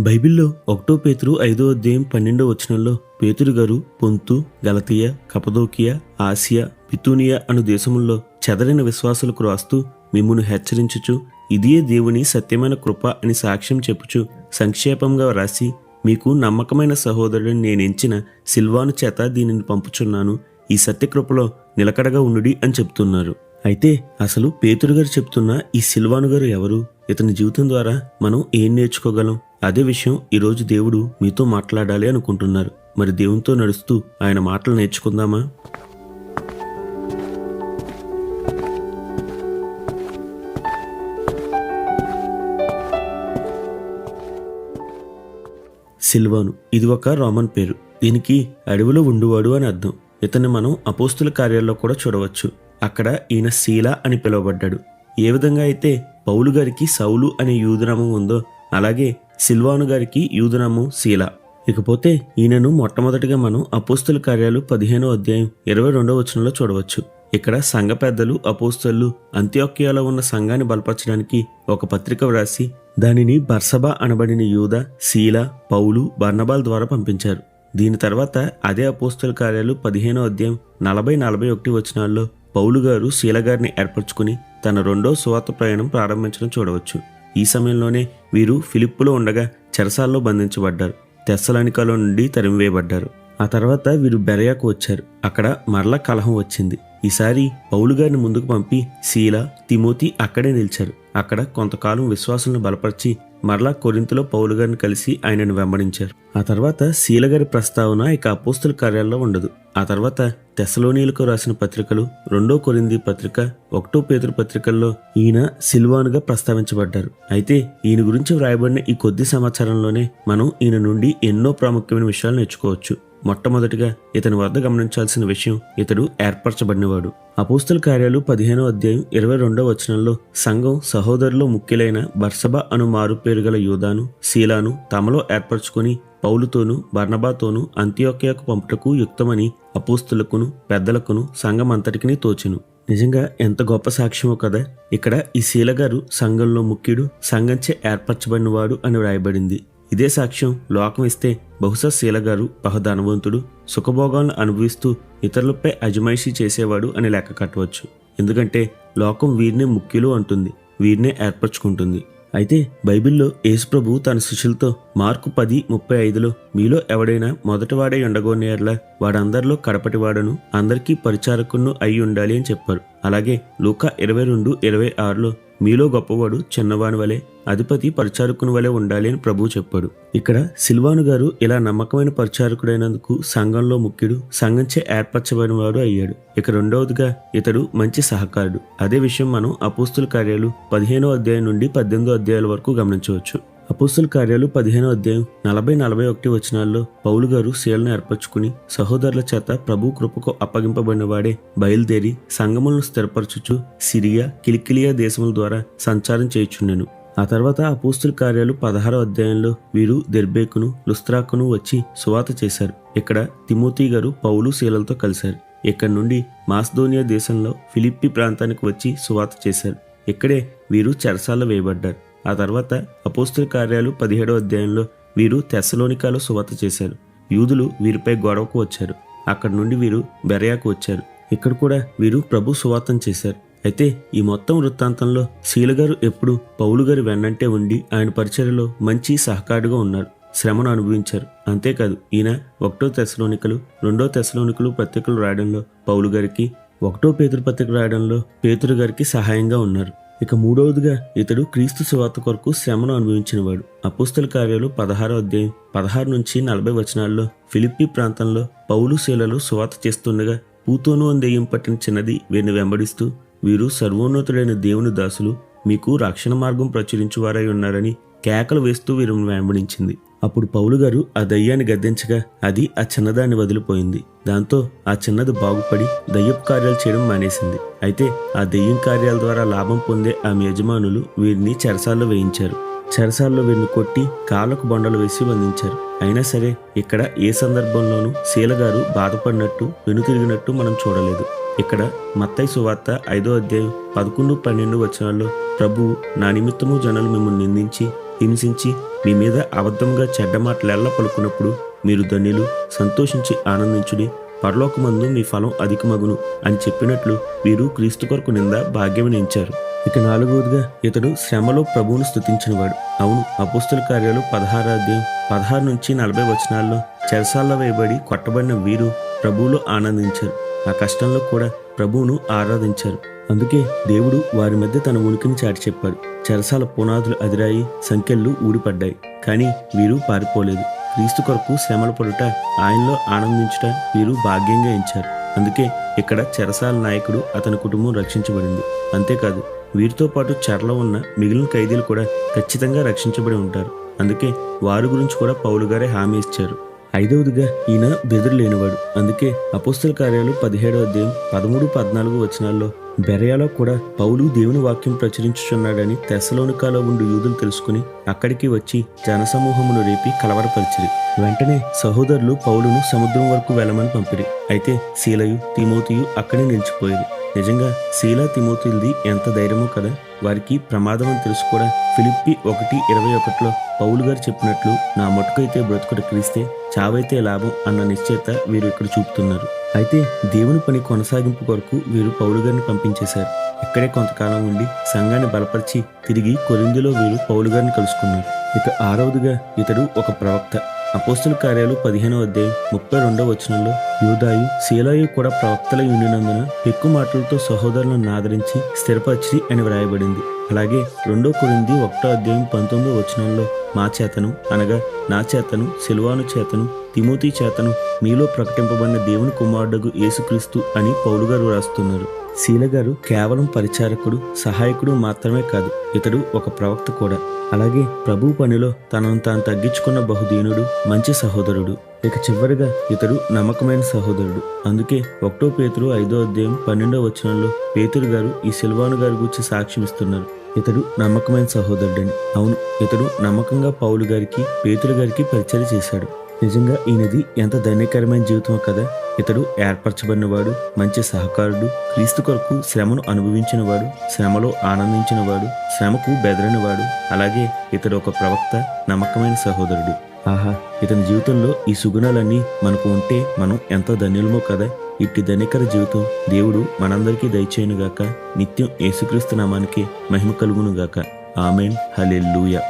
బైబిల్లో ఒకటో పేతురు ఐదో అధ్యాయం పన్నెండో వచనంలో పేతురు గారు పొంతు గలతీయ కపదోకియా ఆసియా పితూనియా అను దేశముల్లో చెదరిన విశ్వాసులకు రాస్తూ మిమ్మును హెచ్చరించుచు ఇదియే దేవుని సత్యమైన కృప అని సాక్ష్యం చెప్పుచు సంక్షేపంగా వ్రాసి మీకు నమ్మకమైన సహోదరుడిని నేను ఎంచిన సిల్వాను చేత దీనిని పంపుచున్నాను ఈ సత్యకృపలో నిలకడగా ఉండుడి అని చెప్తున్నారు. అయితే అసలు పేతురు గారు చెప్తున్న ఈ సిల్వాను గారు ఎవరు? ఇతని జీవితం ద్వారా మనం ఏం నేర్చుకోగలం? అదే విషయం ఈరోజు దేవుడు మీతో మాట్లాడాలి అనుకుంటున్నారు. మరి దేవునితో నడుస్తూ ఆయన మాటలు నేర్చుకుందామా? సిల్వాను ఇది ఒక రోమన్ పేరు. దీనికి అడవిలో ఉండువాడు అని అర్థం. ఇతన్ని మనం అపోస్తుల కార్యాల్లో కూడా చూడవచ్చు. అక్కడ ఈయన శీల అని పిలువబడ్డాడు. ఏ విధంగా అయితే పౌలు గారికి సౌలు అనే యూదునామం ఉందో అలాగే సిల్వాను గారికి యూదునామం శీల ఇకపోతే ఈయనను మొట్టమొదటిగా మనం అపోస్తుల కార్యాలు పదిహేనో అధ్యాయం ఇరవై రెండో వచనంలో చూడవచ్చు. ఇక్కడ సంఘ పెద్దలు అపోస్తలు అంత్యోక్యాలో ఉన్న సంఘాన్ని బలపరచడానికి ఒక పత్రిక వ్రాసి దానిని బర్సబా అనబడిన యూద శీల పౌలు బర్నబాల్ ద్వారా పంపించారు. దీని తర్వాత అదే అపోస్తుల కార్యాలు పదిహేనో అధ్యాయం నలభై నలభై ఒకటి వచనాల్లో పౌలు గారు శీలగారిని ఏర్పరచుకుని తన రెండో సువార్త ప్రయాణం ప్రారంభించడం చూడవచ్చు. ఈ సమయంలోనే వీరు ఫిలిప్పులో ఉండగా చెరసాల్లో బంధించబడ్డారు. తెస్సలానికాలో నుండి తరిమివేయబడ్డారు. ఆ తర్వాత వీరు బెరయాకు వచ్చారు. అక్కడ మరల కలహం వచ్చింది. ఈసారి పౌలు గారిని ముందుకు పంపి శీల తిమోతి అక్కడే నిలిచారు. అక్కడ కొంతకాలం విశ్వాసులను బలపరిచి మరలా కొరింతలో పౌలు గారిని కలిసి ఆయనను వెంబడించారు. ఆ తర్వాత శీలగారి ప్రస్తావన ఇక అపోస్తుల కార్యాల్లో ఉండదు. ఆ తర్వాత తెసలోనీలకు రాసిన పత్రికలు రెండో కొరింది పత్రిక ఒకటో పేతురు పత్రికల్లో ఈయన సిల్వానుగా ప్రస్తావించబడ్డారు. అయితే ఈయన గురించి వ్రాయబడిన ఈ కొద్ది సమాచారంలోనే మనం ఈయన నుండి ఎన్నో ప్రాముఖ్యమైన విషయాలు నేర్చుకోవచ్చు. మొట్టమొదటిగా ఇతని వద్ద గమనించాల్సిన విషయం ఇతడు ఏర్పరచబడినవాడు. అపోస్తుల కార్యాలు పదిహేనో అధ్యాయం ఇరవై రెండో వచనంలో సంఘం సహోదరులో ముఖ్యులైన బర్సబ అను మారు పేరు గల యూదాను శీలాను తమలో ఏర్పరచుకొని పౌలుతోనూ బర్నబాతోనూ అంత్యోక్యకు పంపుటకు యుక్తమని అపోస్తులకును పెద్దలకును సంఘం అంతటికిని తోచెను. నిజంగా ఎంత గొప్ప సాక్ష్యమో కదా ఇక్కడ ఈ శీలగారు సంఘంలో ముఖ్యుడు సంఘంచే ఏర్పరచబడినవాడు అని వ్రాయబడింది. ఇదే సాక్ష్యం లోకం ఇస్తే బహుశా శీల గారు సుఖభోగాలను అనుభవిస్తూ ఇతరులపై అజమాయిషీ చేసేవాడు అని లెక్క కట్టవచ్చు. ఎందుకంటే లోకం వీరినే ముఖ్యులు అంటుంది వీరినే ఏర్పరచుకుంటుంది. అయితే బైబిల్లో యేసుప్రభు తన శిష్యులతో మార్కు పది ముప్పై ఐదులో మీలో ఎవడైనా మొదటివాడే ఉండగోనేర్లా వాడందరిలో కడపటివాడను అందరికీ పరిచారకును అయి ఉండాలి అని చెప్పారు. అలాగే లూకా ఇరవై రెండు ఇరవై ఆరులో మీలో గొప్పవాడు చిన్నవాని వలె అధిపతి పరిచారకుని వలె ఉండాలి అని ప్రభు చెప్పాడు. ఇక్కడ సిల్వాను గారు ఇలా నమ్మకమైన పరిచారకుడైనందుకు సంఘంలో ముఖ్యుడు సంఘంచే ఏర్పరచబడినవాడు అయ్యాడు. ఇక రెండవదిగా ఇతడు మంచి సహకారుడు. అదే విషయం మనం అపోస్తుల కార్యాలు పదిహేనో అధ్యాయం నుండి పద్దెనిమిదో అధ్యాయాల వరకు గమనించవచ్చు. అపోస్తుల కార్యాలు పదిహేనో అధ్యాయం నలభై నలభై ఒకటి వచనాల్లో పౌలు గారు శీలను ఏర్పరచుకుని సహోదరుల చేత ప్రభు కృపకు అప్పగింపబడిన వాడే బయలుదేరి సంగములను స్థిరపరచుచు సిరియా కిలికిలియా దేశముల ద్వారా సంచారం చేయుచుండెను. ఆ తర్వాత అపోస్తుల కార్యాలు పదహారో అధ్యాయంలో వీరు దెర్బేకును లుస్త్రాకును వచ్చి సువాత చేశారు. ఇక్కడ తిమోతి గారు పౌలు శీలలతో కలిశారు. ఇక్కడ నుండి మాస్దోనియా దేశంలో ఫిలిప్పి ప్రాంతానికి వచ్చి సువాత చేశారు. ఇక్కడే వీరు చెరసాల వేయబడ్డారు. ఆ తర్వాత అపోస్తుల కార్యాలు పదిహేడో అధ్యాయంలో వీరు తెస్సలోనికాలో సువార్త చేశారు. యూదులు వీరిపై గొడవకు వచ్చారు. అక్కడి నుండి వీరు బెరయాకు వచ్చారు. ఇక్కడ కూడా వీరు ప్రభు సువార్తం చేశారు. అయితే ఈ మొత్తం వృత్తాంతంలో శీలగారు ఎప్పుడు పౌలు గారి వెన్నంటే ఉండి ఆయన పరిచయలో మంచి సహకారుగా ఉన్నారు. శ్రమను అనుభవించారు. అంతేకాదు ఈయన ఒకటో తెశలోనికలు రెండో తెశలోనికలు పత్రికలు రాయడంలో పౌలు గారికి ఒకటో పేతురు పత్రిక రాయడంలో పేతురు గారికి సహాయంగా ఉన్నారు. ఇక మూడవదిగా ఇతడు క్రీస్తు సువార్త కొరకు శ్రమను అనుభవించినవాడు. అపుస్తల కార్యాలు పదహారో అధ్యాయం పదహారు నుంచి నలభై వచనాల్లో ఫిలిప్పి ప్రాంతంలో పౌలు శీలలు సువార్త చేస్తుండగా పూతోను అని దెయ్యం పట్టిన చిన్నది వీరిని వెంబడిస్తూ వీరు సర్వోన్నతుడైన దేవుని దాసులు మీకు రక్షణ మార్గం ప్రచురించువారై ఉన్నారని కేకలు వేస్తూ వీరిని వెంబడించింది. అప్పుడు పౌలు గారు ఆ దయ్యాన్ని గద్దించగా అది ఆ చిన్నదాన్ని వదిలిపోయింది. దాంతో ఆ చిన్నది బాగుపడి దయ్యపు కార్యాలు చేయడం మానేసింది. అయితే ఆ దెయ్యం కార్యాల ద్వారా లాభం పొందే ఆమె యజమానులు వీరిని చెరసాల్లో వేయించారు. చెరసాల్లో వీరిని కొట్టి కాళ్ళకు బొండలు వేసి బంధించారు అయినా సరే ఇక్కడ ఏ సందర్భంలోనూ శీలగారు బాధపడినట్టు వెనుతిరిగినట్టు మనం చూడలేదు. ఇక్కడ మత్తయి సువార్త ఐదో అధ్యాయం పదకొండు పన్నెండు వచనాల్లో ప్రభు నా నిమిత్తము జనులు మిమ్మల్ని నిందించి హింసించి మీ మీద అబద్ధంగా చెడ్డ మాటలెల్లా పలుకున్నప్పుడు మీరు ధన్యులు సంతోషించి ఆనందించుడి. పరలోకమందు మీ ఫలం అధికమగును అని చెప్పినట్లు వీరు క్రీస్తు కొరకు నింద భాగ్యమనించారు ఇక నాలుగవదిగా ఇతడు శ్రమలో ప్రభువును స్తుతించినవాడు. అవును అపుస్తుల కార్యాలు పదహారు అధ్యాయం పదహారు నుంచి నలభై వచనాల్లో చెరసాల్లో వేయబడి కొట్టబడిన వీరు ప్రభువులో ఆనందించారు. ఆ కష్టంలో కూడా ప్రభువును ఆరాధించారు. అందుకే దేవుడు వారి మధ్య తన ఉనికిని చాటి చెప్పారు. చెరసాల పునాదులు అదిరాయి సంఖ్యలు ఊడిపడ్డాయి. కానీ వీరు పారిపోలేదు. క్రీస్తు కొరకు శ్రమలు పడుట ఆయనలో ఆనందించుట వీరు భాగ్యంగా ఎంచారు. అందుకే ఇక్కడ చెరసాల నాయకుడు అతని కుటుంబం రక్షించబడింది. అంతేకాదు వీరితో పాటు చెరలో ఉన్న మిగిలిన ఖైదీలు కూడా ఖచ్చితంగా రక్షించబడి ఉంటారు. అందుకే వారి గురించి కూడా పౌలు గారే హామీ ఇచ్చారు. ఐదవదిగా ఈయన బెదురు లేనివాడు అందుకే అపోస్తల కార్యాలు పదిహేడవ అధ్యాయం పదమూడు పద్నాలుగు వచనాల్లో బెరయాలో కూడా పౌలు దేవుని వాక్యం ప్రచురించుచున్నాడని తెసలోనికాలో ఉండి యూదులు తెలుసుకుని అక్కడికి వచ్చి జనసమూహమును రేపి కలవరపరిచిరి. వెంటనే సహోదరులు పౌలును సముద్రం వరకు వెళ్ళమని పంపిరి. అయితే శీలయు తిమోతియు అక్కడే నిలిచిపోయేది నిజంగా శీల తిమోతిల్ది ఎంత ధైర్యమో కదా. వారికి ప్రమాదం అని తెలుసు కూడా. ఫిలిప్పి ఒకటి ఇరవై ఒకటిలో పౌలు గారు చెప్పినట్లు నా మటుకైతే బ్రతుకుట క్రీస్తే చావైతే లాభం అన్న నిశ్చయత వీరు ఇక్కడ చూపుతున్నారు. అయితే దేవుని పని కొనసాగింపు కొరకు వీరు పౌలు గారిని పంపించేశారు. ఇక్కడే కొంతకాలం ఉండి సంఘాన్ని బలపరిచి తిరిగి కొరిందులో వీరు పౌలు గారిని కలుసుకున్నారు. ఇక ఆరవదిగా ఇతడు ఒక ప్రవక్త. అపోస్తుల కార్యాలు పదిహేనవ అధ్యాయం ముప్పై రెండవ వచనంలో యూదాయు శీలాయు కూడా ప్రవక్తల ఉండినందున ఎక్కువ మాటలతో సహోదరులను ఆదరించి స్థిరపరిచి అని వ్రాయబడింది. అలాగే రెండో కొరింది ఒకటో అధ్యాయం పంతొమ్మిదో వచనంలో మా చేతను అనగా నా చేతను సిల్వాను చేతను తిమోతి చేతను మీలో ప్రకటింపబడిన దేవుని కుమారుడగు యేసుక్రీస్తు అని పౌలు గారు రాస్తున్నారు శీలగారు కేవలం పరిచారకుడు సహాయకుడు మాత్రమే కాదు ఇతడు ఒక ప్రవక్త కూడా. అలాగే ప్రభు పనిలో తనను తాను తగ్గించుకున్న బహుదీనుడు మంచి సహోదరుడు. ఇక చివరిగా ఇతడు నమ్మకమైన సహోదరుడు. అందుకే ఒకటో పేతురు ఐదో అధ్యాయం పన్నెండో వచనంలో పేతురు గారు ఈ సిల్వాను గారి గురించి సాక్ష్యం ఇస్తున్నారు. ఇతడు నమ్మకమైన సహోదరుడని. అవును ఇతడు నమ్మకంగా పౌలు గారికి పేతురు గారికి పరిచయం చేశాడు. నిజంగా ఈయనది ఎంత ధన్యకరమైన జీవితం కదా. ఇతడు ఏర్పరచబడినవాడు మంచి సహకారుడు క్రీస్తు కొరకు శ్రమను అనుభవించినవాడు శ్రమలో ఆనందించినవాడు శ్రమకు బెదరనివాడు అలాగే ఇతడు ఒక ప్రవక్త నమ్మకమైన సహోదరుడు. ఆహా ఇతని జీవితంలో ఈ సుగుణాలన్నీ మనకు ఉంటే మనం ఎంతో ధన్యులమో కదా. ఇట్టి ధనికర జీవితం దేవుడు మనందరికీ దయచేయునుగాక. నిత్యం యేసుక్రీస్తు నామానికి మహిమ కలుగునుగాక. ఆమెన్. హలెల్లుయా.